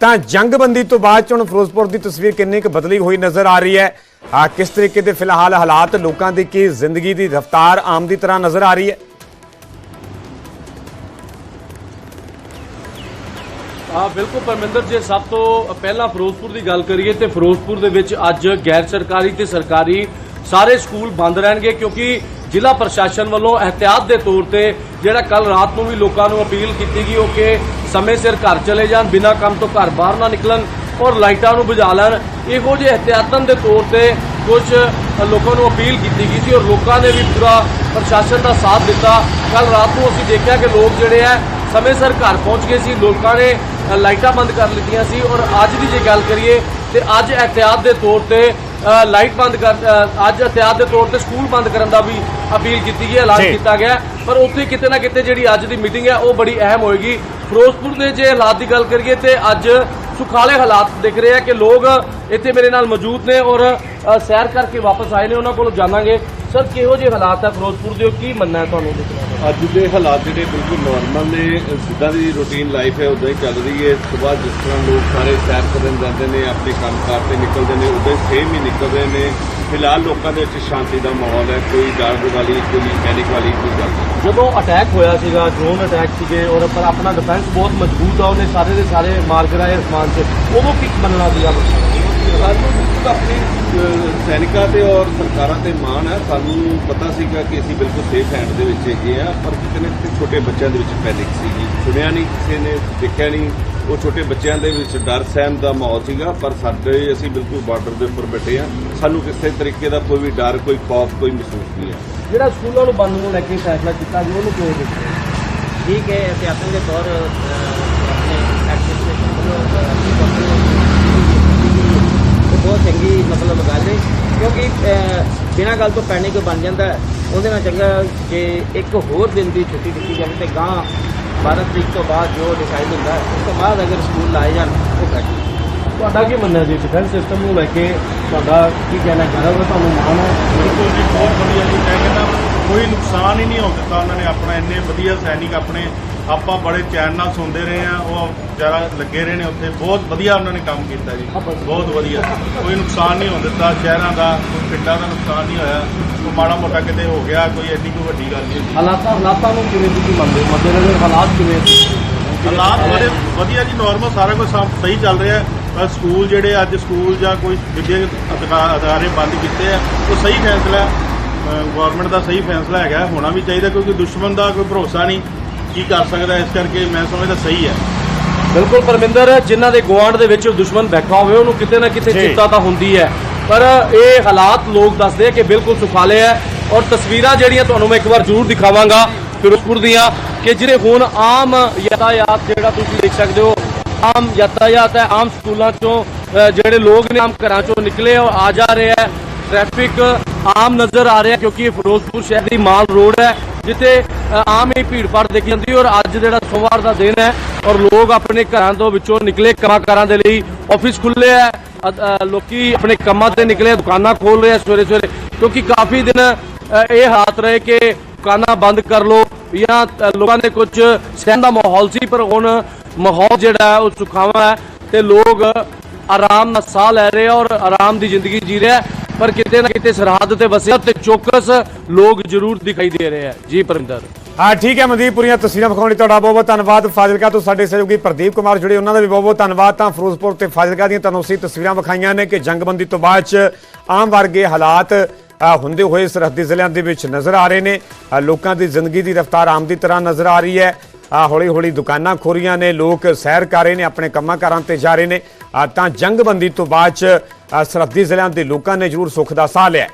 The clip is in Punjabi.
ਤਾਂ ਜੰਗਬੰਦੀ ਤੋਂ ਬਾਅਦ 'ਚ ਹੁਣ ਫਿਰੋਜ਼ਪੁਰ ਦੀ ਤਸਵੀਰ ਕਿੰਨੀ ਕੁ ਬਦਲੀ ਹੋਈ ਨਜ਼ਰ ਆ ਰਹੀ ਹੈ? ਆ, ਕਿਸ ਤਰੀਕੇ ਦੇ ਫਿਲਹਾਲ ਹਾਲਾਤ ਲੋਕਾਂ ਦੀ ਕੀ ਜ਼ਿੰਦਗੀ ਦੀ ਰਫ਼ਤਾਰ ਆਮ ਦੀ ਤਰ੍ਹਾਂ ਨਜ਼ਰ ਆ ਰਹੀ ਹੈ? ਹਾਂ, ਬਿਲਕੁਲ ਪਰਮਿੰਦਰ, ਜੇ ਸਭ ਤੋਂ ਪਹਿਲਾਂ ਫਿਰੋਜ਼ਪੁਰ ਦੀ ਗੱਲ ਕਰੀਏ ਤੇ ਫਿਰੋਜ਼ਪੁਰ ਦੇ ਵਿੱਚ ਅੱਜ ਗੈਰ ਸਰਕਾਰੀ ਤੇ ਸਰਕਾਰੀ ਸਾਰੇ ਸਕੂਲ ਬੰਦ ਰਹਿਣਗੇ ਕਿਉਂਕਿ ਜ਼ਿਲ੍ਹਾ ਪ੍ਰਸ਼ਾਸਨ ਵੱਲੋਂ ਇਹਤਿਆਤ ਦੇ ਤੌਰ ਤੇ ਜਿਹੜਾ ਕੱਲ ਰਾਤ ਨੂੰ ਵੀ ਲੋਕਾਂ ਨੂੰ ਅਪੀਲ ਕੀਤੀ ਗਈ ਉਹ ਕਿ ਸਮੇਂ ਸਿਰ ਘਰ ਚਲੇ ਜਾਣ ਬਿਨਾਂ ਕੰਮ ਤੋਂ ਘਰ ਬਾਹਰ ਨਾ ਨਿਕਲਣ ਔਰ ਲਾਈਟਾਂ ਨੂੰ ਬੁਝਾ ਲੈਣ ਇਹੋ ਜਿਹੇ ਇਹਤਿਆਤਨ ਦੇ ਤੌਰ ਤੇ ਕੁਝ ਲੋਕਾਂ ਨੂੰ ਅਪੀਲ ਕੀਤੀ ਗਈ ਸੀ ਔਰ ਲੋਕਾਂ ਨੇ ਵੀ ਪੂਰਾ ਪ੍ਰਸ਼ਾਸਨ ਦਾ ਸਾਥ ਦਿੱਤਾ ਕੱਲ ਰਾਤ ਨੂੰ ਅਸੀਂ ਦੇਖਿਆ ਕਿ ਲੋਕ ਜਿਹੜੇ ਆ ਸਮੇਂ ਸਿਰ ਘਰ ਪਹੁੰਚ ਗਏ ਸੀ ਲੋਕਾਂ ਨੇ ਲਾਈਟਾਂ ਬੰਦ ਕਰ ਲਿੱਤੀਆਂ ਸੀ ਔਰ ਅੱਜ ਦੀ ਜੇ ਗੱਲ ਕਰੀਏ ਤੇ ਅੱਜ ਇਹਤਿਆਤ ਦੇ ਤੌਰ ਤੇ ਲਾਈਟ ਬੰਦ ਕਰ ਅੱਜ ਇਹਤਿਆਤ ਦੇ ਤੌਰ ਤੇ ਸਕੂਲ ਬੰਦ ਕਰਨ ਦਾ ਵੀ ਅਪੀਲ ਕੀਤੀ ਗਈ ਹੈ ਐਲਾਨ। ਕੀਤਾ ਗਿਆ। ਪਰ ਉੱਥੇ ਕਿਤੇ ਨਾ ਕਿਤੇ ਜਿਹੜੀ ਅੱਜ ਦੀ ਮੀਟਿੰਗ ਹੈ ਉਹ ਬੜੀ ਅਹਿਮ ਹੋਏਗੀ ਫਿਰੋਜ਼ਪੁਰ ਦੇ ਜੇ ਹਾਲਾਤ ਦੀ ਗੱਲ ਕਰੀਏ ਤੇ ਅੱਜ ਸੁਖਾਲੇ ਹਾਲਾਤ ਦਿਖ ਰਹੇ ਆ ਕਿ ਲੋਕ ਇੱਥੇ ਮੇਰੇ ਨਾਲ ਮੌਜੂਦ ਨੇ ਔਰ ਸੈਰ ਕਰਕੇ ਵਾਪਸ ਆਏ ਨੇ, ਉਹਨਾਂ ਕੋਲੋਂ ਜਾਣਾਂਗੇ। ਸਰ, ਕਿਹੋ ਜਿਹੇ ਹਾਲਾਤ ਹੈ ਫਿਰੋਜ਼ਪੁਰ ਦੇ ਕੀ ਮੰਨਣਾ ਹੈ ਤੁਹਾਨੂੰ ਅੱਜ ਦੇ ਹਾਲਾਤ ਜਿਹੜੇ ਬਿਲਕੁਲ ਨਾਰਮਲ ਨੇ, ਜਿੱਦਾਂ ਦੀ ਰੂਟੀਨ ਲਾਈਫ ਹੈ ਉਦਾਂ ਹੀ ਚੱਲ ਰਹੀ ਹੈ। ਸਵੇਰ ਜਿਸ ਤਰ੍ਹਾਂ ਲੋਕ ਸਾਰੇ ਸੈਰ ਕਰਨ ਜਾਂਦੇ ਨੇ, ਆਪਣੇ ਕੰਮਕਾਰ ਤੇ ਨਿਕਲਦੇ ਨੇ ਉਦਾਂ ਹੀ ਸੇਮ ਹੀ ਨਿਕਲ ਰਹੇ ਨੇ। ਫਿਲਹਾਲ ਲੋਕਾਂ ਦੇ ਵਿੱਚ ਸ਼ਾਂਤੀ ਦਾ ਮਾਹੌਲ ਹੈ ਕੋਈ ਡਰ ਵਾਲੀ ਕੋਈ ਪੈਨਿਕ ਵਾਲੀ ਕੋਈ ਗੱਲ ਨਹੀਂ। ਜਦੋਂ ਅਟੈਕ ਹੋਇਆ ਸੀਗਾ ਡਰੋਨ ਅਟੈਕ ਸੀਗੇ ਔਰ ਪਰ ਆਪਣਾ ਡਿਫੈਂਸ ਬਹੁਤ ਮਜ਼ਬੂਤ ਆ ਉਹਨੇ ਸਾਰੇ ਦੇ ਸਾਰੇ ਮਾਰ ਕਰਾਏ ਅਸਮਾਨ 'ਚ ਉਦੋਂ ਕੀ ਮੰਨਣਾ ਸੀਗਾ ਸਾਨੂੰ ਆਪਣੀ ਅਹ, ਸੈਨਿਕਾਂ ਤੇ ਔਰ ਸਰਕਾਰਾਂ ਤੇ ਮਾਣ ਹੈ। ਸਾਨੂੰ ਪਤਾ ਸੀਗਾ ਕਿ ਅਸੀਂ ਬਿਲਕੁਲ ਸੇਫ ਹੈਂਡ ਦੇ ਵਿੱਚ ਹੈਗੇ ਆ ਪਰ ਕਿਤੇ ਨਾ ਕਿਤੇ ਛੋਟੇ ਬੱਚਿਆਂ ਦੇ ਵਿੱਚ ਪੈਨਿਕ ਸੀਗੀ। ਸੁਣਿਆ ਨਹੀਂ ਕਿਸੇ ਨੇ ਦੇਖਿਆ ਨਹੀਂ। ਉਹ ਛੋਟੇ ਬੱਚਿਆਂ ਦੇ ਵਿੱਚ ਡਰ ਸਹਿਮ ਦਾ ਮਾਹੌਲ ਸੀਗਾ ਪਰ ਸਾਡੇ ਅਸੀਂ ਬਿਲਕੁਲ ਬਾਰਡਰ ਦੇ ਉੱਪਰ ਬੈਠੇ ਆ ਸਾਨੂੰ ਕਿਸੇ ਤਰੀਕੇ ਦਾ ਕੋਈ ਵੀ ਡਰ ਕੋਈ ਖੌਫ ਕੋਈ ਮਹਿਸੂਸ ਨਹੀਂ ਹੈ। ਜਿਹੜਾ ਸਕੂਲਾਂ ਨੂੰ ਬੰਦ ਨੂੰ ਲੈ ਕੇ ਫੈਸਲਾ ਕੀਤਾ ਜੀ ਉਹਨੂੰ ਕਿਉਂ ਦਿੱਤਾ ਠੀਕ ਹੈ ਇਤਿਹਾਸਨ ਦੇ ਤੌਰ ਆਪਣੇ ਐਡਮਿਨਿਸਟ੍ਰੇਸ਼ਨ ਬਹੁਤ ਚੰਗੀ ਮਤਲਬ ਗੱਲ ਹੈ। ਕਿਉਂਕਿ ਬਿਨਾਂ ਗੱਲ ਤੋਂ ਪੈਣੇ ਕੋ ਬਣ ਜਾਂਦਾ ਉਹਦੇ ਨਾਲ ਚੰਗਾ ਕਿ ਇੱਕ ਹੋਰ ਦਿਨ ਦੀ ਛੁੱਟੀ ਦਿੱਤੀ ਜਾਵੇ ਤੇ ਗਾਂ 12 ਤਰੀਕ ਤੋਂ ਬਾਅਦ ਜੋ ਡਿਸਾਈਡ ਹੁੰਦਾ ਹੈ, ਉਸ ਤੋਂ ਬਾਅਦ ਅਗਰ ਸਕੂਲ ਲਾਏ ਜਾਣ ਉਹ ਬੈਠੇ ਤੁਹਾਡਾ ਕੀ ਮੰਨਣਾ ਜੀ? ਡਿਫੈਂਸ ਸਿਸਟਮ ਨੂੰ ਲੈ ਕੇ ਤੁਹਾਡਾ ਕੀ ਕਹਿਣਾ ਚਾਹੋਗੇ ਤੁਹਾਨੂੰ ਮਾਣ ਹੈ? ਬਿਲਕੁਲ ਜੀ ਬਹੁਤ ਵਧੀਆ ਜੀ। ਮੈਂ ਕਹਿੰਦਾ ਕੋਈ ਨੁਕਸਾਨ ਹੀ ਨਹੀਂ ਹੋ ਦਿੱਤਾ ਉਹਨਾਂ ਨੇ ਆਪਣਾ ਇੰਨੇ ਵਧੀਆ ਸੈਨਿਕ ਆਪਣੇ ਆਪਾਂ ਬੜੇ ਚੈਨ ਨਾਲ ਸੁਣਦੇ ਰਹੇ ਆ ਉਹ ਜਰਾ ਲੱਗੇ ਰਹੇ ਨੇ ਉੱਥੇ। ਬਹੁਤ ਵਧੀਆ ਉਹਨਾਂ ਨੇ ਕੰਮ ਕੀਤਾ ਜੀ। ਬਹੁਤ ਵਧੀਆ। ਕੋਈ ਨੁਕਸਾਨ ਨਹੀਂ ਹੋ ਦਿੱਤਾ ਸ਼ਹਿਰਾਂ ਦਾ ਕੋਈ ਪਿੰਡਾਂ ਦਾ ਨੁਕਸਾਨ ਨਹੀਂ ਹੋਇਆ। ਕੋਈ ਮਾੜਾ ਮੋਟਾ ਕਿਤੇ ਹੋ ਗਿਆ ਕੋਈ ਐਡੀ ਕੋਈ ਵੱਡੀ ਗੱਲ ਨਹੀਂ ਹਾਲਾਤਾਂ ਹਾਲਾਤਾਂ ਨੂੰ ਕਿਵੇਂ ਤੁਸੀਂ ਮੰਨਦੇ ਹੋ? ਮੱਦੇ ਨਜ਼ਰ ਹਾਲਾਤ ਕਿਵੇਂ? ਹਾਲਾਤ ਬੜੇ ਵਧੀਆ ਜੀ ਨਾਰਮਲ ਸਾਰਾ ਕੁਝ ਸਹੀ ਚੱਲ ਰਿਹਾ। ਹੈ। ਬਸ ਸਕੂਲ ਜਿਹੜੇ ਅੱਜ ਸਕੂਲ ਜਾਂ ਕੋਈ ਵਿਦਿਅਕ ਅਦਾਰੇ ਬੰਦ ਕੀਤੇ ਆ ਉਹ ਸਹੀ ਫੈਸਲਾ ਗਵਰਨਮੈਂਟ ਦਾ ਸਹੀ ਫੈਸਲਾ ਹੈਗਾ ਹੋਣਾ ਵੀ ਚਾਹੀਦਾ ਕਿਉਂਕਿ ਦੁਸ਼ਮਣ ਦਾ ਕੋਈ ਭਰੋਸਾ ਨਹੀਂ ਕੀ ਕਰ ਸਕਦਾ ਇਸ ਕਰਕੇ ਮੈਂ ਸਮਝਦਾ ਸਹੀ ਹੈ। ਬਿਲਕੁਲ ਪਰਮਿੰਦਰ ਜਿਨ੍ਹਾਂ ਦੇ ਗੁਆਂਢ ਦੇ ਵਿੱਚ ਦੁਸ਼ਮਣ ਬੈਠਾ ਹੋਵੇ ਉਹਨੂੰ ਕਿਤੇ ਨਾ ਕਿਤੇ। ਚਿੰਤਾ ਤਾਂ ਹੁੰਦੀ ਹੈ। ਪਰ ਇਹ ਹਾਲਾਤ ਲੋਕ ਦੱਸਦੇ ਆ ਕਿ ਬਿਲਕੁਲ ਸੁਖਾਲੇ ਹੈ ਔਰ ਤਸਵੀਰਾਂ ਜਿਹੜੀਆਂ ਤੁਹਾਨੂੰ ਮੈਂ ਇੱਕ ਵਾਰ ਜ਼ਰੂਰ ਦਿਖਾਵਾਂਗਾ ਫਿਰੋਜ਼ਪੁਰ ਦੀਆਂ ਕਿ ਜਿਹੜੇ ਹੁਣ ਆਮ ਯਾਤਾਯਾਤ ਜਿਹੜਾ ਤੁਸੀਂ ਦੇਖ ਸਕਦੇ ਹੋ ਆਮ ਯਾਤਾਯਾਤ ਹੈ ਆਮ ਸਕੂਲਾਂ ਚੋਂ ਜਿਹੜੇ ਲੋਕ ਨੇ ਆਮ ਘਰਾਂ ਚੋਂ ਨਿਕਲੇ ਔਰ ਆ ਜਾ ਰਹੇ ਹੈ। ਟ੍ਰੈਫਿਕ ਆਮ ਨਜ਼ਰ ਆ ਰਿਹਾ ਕਿਉਂਕਿ ਇਹ ਫਿਰੋਜ਼ਪੁਰ ਸ਼ਹਿਰ ਦੀ ਮਾਲ ਰੋਡ ਹੈ ਜਿੱਥੇ ਆਮ ਹੀ ਭੀੜ ਭਾੜ ਦੇਖੀ ਜਾਂਦੀ ਔਰ ਅੱਜ ਜਿਹੜਾ ਸੋਮਵਾਰ ਦਾ ਦਿਨ ਹੈ ਔਰ ਲੋਕ ਆਪਣੇ ਘਰਾਂ ਤੋਂ ਵਿੱਚੋਂ ਨਿਕਲੇ ਕੰਮਾਂ ਕਾਰਾਂ ਦੇ ਲਈ ਆਫਿਸ ਖੁੱਲੇ ਹੈ ਅ, ਲੋਕੀ ਆਪਣੇ ਕੰਮਾਂ ਤੇ ਨਿਕਲੇ ਦੁਕਾਨਾਂ ਖੋਲ ਰਹੇ ਸਵੇਰੇ ਸਵੇਰੇ ਕਿਉਂਕਿ ਕਾਫੀ ਦਿਨ ਇਹ ਹਾਲਾਤ ਰਹੇ ਕਿ ਦੁਕਾਨਾਂ ਬੰਦ ਕਰ ਲੋ ਜਾਂ ਲੋਕਾਂ ਨੇ ਕੁਝ ਸਹਿਣ ਦਾ ਮਾਹੌਲ ਸੀ ਪਰ ਹੁਣ ਮਾਹੌਲ ਜਿਹੜਾ ਹੈ ਉਹ ਸੁਖਾਵਾਂ ਹੈ ਤੇ ਲੋਕ ਆਰਾਮ ਨਾਲ ਸਾਹ ਲੈ ਰਹੇ ਔਰ ਆਰਾਮ ਦੀ ਜ਼ਿੰਦਗੀ ਜੀ ਰਿਹਾ ਪਰ ਕਿਤੇ ਨਾ ਕਿਤੇ ਸਰਹੱਦ ਤੇ ਵਸਿਆ ਤੇ ਚੌਕਸ ਲੋਕ ਜ਼ਰੂਰ ਦਿਖਾਈ ਦੇ ਰਹੇ ਆ। ਜੀ ਪਰਿੰਦਰ। ਹਾਂ, ਠੀਕ ਹੈ ਮਨਦੀਪ, ਪੁਰੀਆਂ ਤਸਵੀਰਾਂ ਵਿਖਾਉਣ ਲਈ ਤੁਹਾਡਾ ਬਹੁਤ ਬਹੁਤ ਧੰਨਵਾਦ। ਫਾਜ਼ਿਲਕਾ ਤੋਂ ਸਾਡੇ ਸਹਿਯੋਗੀ ਪ੍ਰਦੀਪ ਕੁਮਾਰ ਜੁੜੇ, ਉਹਨਾਂ ਦਾ ਵੀ ਬਹੁਤ ਬਹੁਤ ਧੰਨਵਾਦ। ਤਾਂ ਫਿਰੋਜ਼ਪੁਰ ਤੇ ਫਾਜ਼ਿਲਕਾ ਦੀਆਂ ਤੁਹਾਨੂੰ ਅਸੀਂ ਤਸਵੀਰਾਂ ਵਿਖਾਈਆਂ ਨੇ ਕਿ ਜੰਗਬੰਦੀ ਤੋਂ ਬਾਅਦ ਚ ਆਮ ਵਰਗੇ ਹਾਲਾਤ ਹੁੰਦੇ ਹੋਏ ਸਰਹੱਦੀ ਜ਼ਿਲ੍ਹਿਆਂ ਦੇ ਵਿੱਚ ਨਜ਼ਰ ਆ ਰਹੇ ਨੇ। ਲੋਕਾਂ ਦੀ ਜ਼ਿੰਦਗੀ ਦੀ ਰਫ਼ਤਾਰ ਆਮ ਦੀ ਤਰ੍ਹਾਂ ਨਜ਼ਰ ਆ ਰਹੀ ਹੈ। ਹੌਲੀ ਹੌਲੀ ਦੁਕਾਨਾਂ ਖੋਰੀਆਂ ਨੇ, ਲੋਕ ਸੈਰ ਕਰ ਰਹੇ ਨੇ, ਆਪਣੇ ਕੰਮਾਂ ਕਾਰਾਂ ਤੇ ਜਾ ਰਹੇ ਨੇ। ਤਾਂ ਜੰਗਬੰਦੀ ਤੋਂ ਬਾਅਦ ਚ ਸਰਹੱਦੀ ਜ਼ਿਲ੍ਹਿਆਂ ਦੇ ਲੋਕਾਂ ਨੇ ਜ਼ਰੂਰ ਸੁੱਖ ਦਾ ਸਾਹ ਲਿਆ।